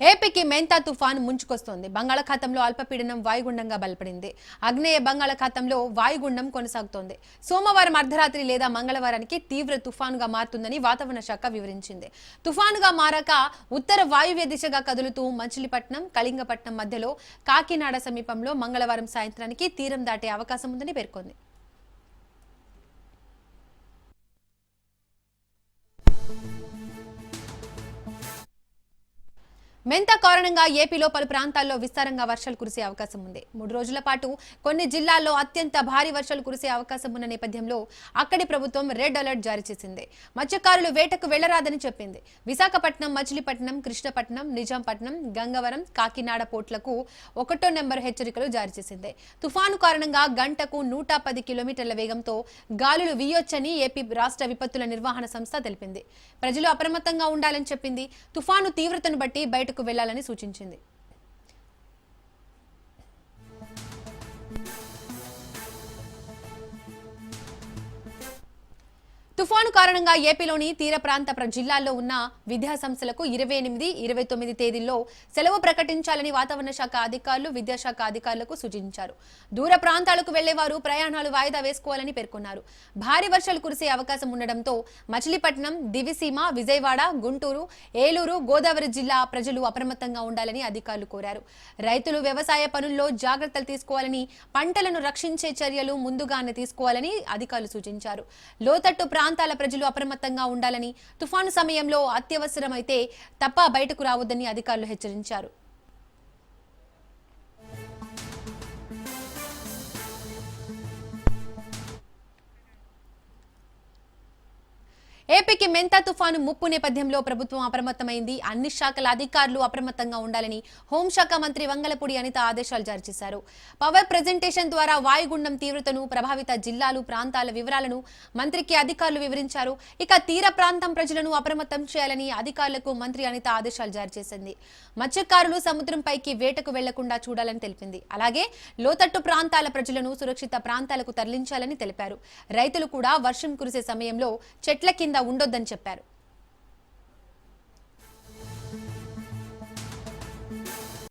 ఏపీకి మెంతా తుఫాన్ ముంచుకొస్తోంది. బంగాళాఖాతంలో అల్పపీడనం వాయుగుండంగా బలపడింది. ఆగ్నేయ బంగాళాఖాతంలో వాయుగుండం కొనసాగుతోంది. సోమవారం అర్ధరాత్రి లేదా మంగళవారానికి తీవ్ర తుఫానుగా మారుతుందని వాతావరణ శాఖ వివరించింది. తుఫానుగా మారాక ఉత్తర వాయువ్య దిశగా కదులుతూ మచిలీపట్నం కళింగపట్నం మధ్యలో కాకినాడ సమీపంలో మంగళవారం సాయంత్రానికి తీరం దాటే అవకాశం ఉందని పేర్కొంది. మెంత కారణంగా ఏపీలో పలు ప్రాంతాల్లో విస్తారంగా వర్షాలు కురిసే అవకాశం ఉంది. మూడు రోజుల పాటు కొన్ని జిల్లాల్లో అత్యంత భారీ వర్షాలు కురిసే అవకాశం ఉన్న నేపథ్యంలో అక్కడి ప్రభుత్వం రెడ్ అలర్ట్ జారీ చేసింది. మత్స్యకారులు వేటకు వెళ్ళరాదని చెప్పింది. విశాఖపట్నం మచిలీపట్నం కృష్ణపట్నం నిజాంపట్నం గంగవరం కాకినాడ పోర్ట్లకు ఒకటో నెంబర్ హెచ్చరికలు జారీ చేసింది. తుఫాను కారణంగా గంటకు నూట పది కిలోమీటర్ల వేగంతో గాలులు వీయొచ్చని ఏపీ రాష్ట్ర విపత్తుల నిర్వహణ సంస్థ తెలిపింది. ప్రజలు అప్రమత్తంగా ఉండాలని చెప్పింది. తుఫాను తీవ్రతను బట్టి బయటకు వెళ్ళాలని సూచించింది. తుఫాను కారణంగా ఏపీలోని తీర ప్రాంత జిల్లాల్లో ఉన్న విద్యా సంస్థలకు ఇరవై ఎనిమిది ఇరవై తొమ్మిది తేదీల్లో సెలవు ప్రకటించాలని వాతావరణ శాఖ అధికారులు విద్యాశాఖ అధికారులకు సూచించారు. దూర ప్రాంతాలకు వెళ్ళేవారు ప్రయాణాలు వాయిదా వేసుకోవాలని పేర్కొన్నారు. భారీ వర్షాలు కురిసే అవకాశం ఉండడంతో మచిలీపట్నం దివిసీమ విజయవాడ గుంటూరు ఏలూరు గోదావరి జిల్లా ప్రజలు అప్రమత్తంగా ఉండాలని అధికారులు కోరారు. రైతులు వ్యవసాయ పనుల్లో జాగ్రత్తలు తీసుకోవాలని పంటలను రక్షించే చర్యలు ముందుగానే తీసుకోవాలని అధికారులు సూచించారు. లోతట్టు ప్రాంతాల ప్రజలు అప్రమత్తంగా ఉండాలని తుఫాను సమయంలో అత్యవసరమైతే తప్ప బయటకు రావద్దని అధికారులు హెచ్చరించారు. ఏపీకి మెంతా తుఫాను ముప్పు నేపథ్యంలో ప్రభుత్వం అప్రమత్తమైంది. అన్ని శాఖల అధికారులు అప్రమత్తంగా ఉండాలని హోంశాఖ మంత్రి వంగలపూడి అనిత ఆదేశాలు జారీ చేశారు. పవర్ ప్రెజెంటేషన్ ద్వారా వాయుగుండం తీవ్రతను ప్రభావిత జిల్లాలు ప్రాంతాల వివరాలను మంత్రికి అధికారులు వివరించారు. ఇక తీర ప్రాంతం ప్రజలను అప్రమత్తం చేయాలని అధికారులకు మంత్రి అనిత ఆదేశాలు జారీ చేసింది. మత్స్యకారులు సముద్రంపైకి వేటకు వెళ్ళకుండా చూడాలని తెలిపింది. అలాగే లోతట్టు ప్రాంతాల ప్రజలను సురక్షిత ప్రాంతాలకు తరలించాలని తెలిపారు. రైతులు కూడా వర్షం కురిసే సమయంలో చెట్ల కింద ఉండొద్దని చెప్పారు.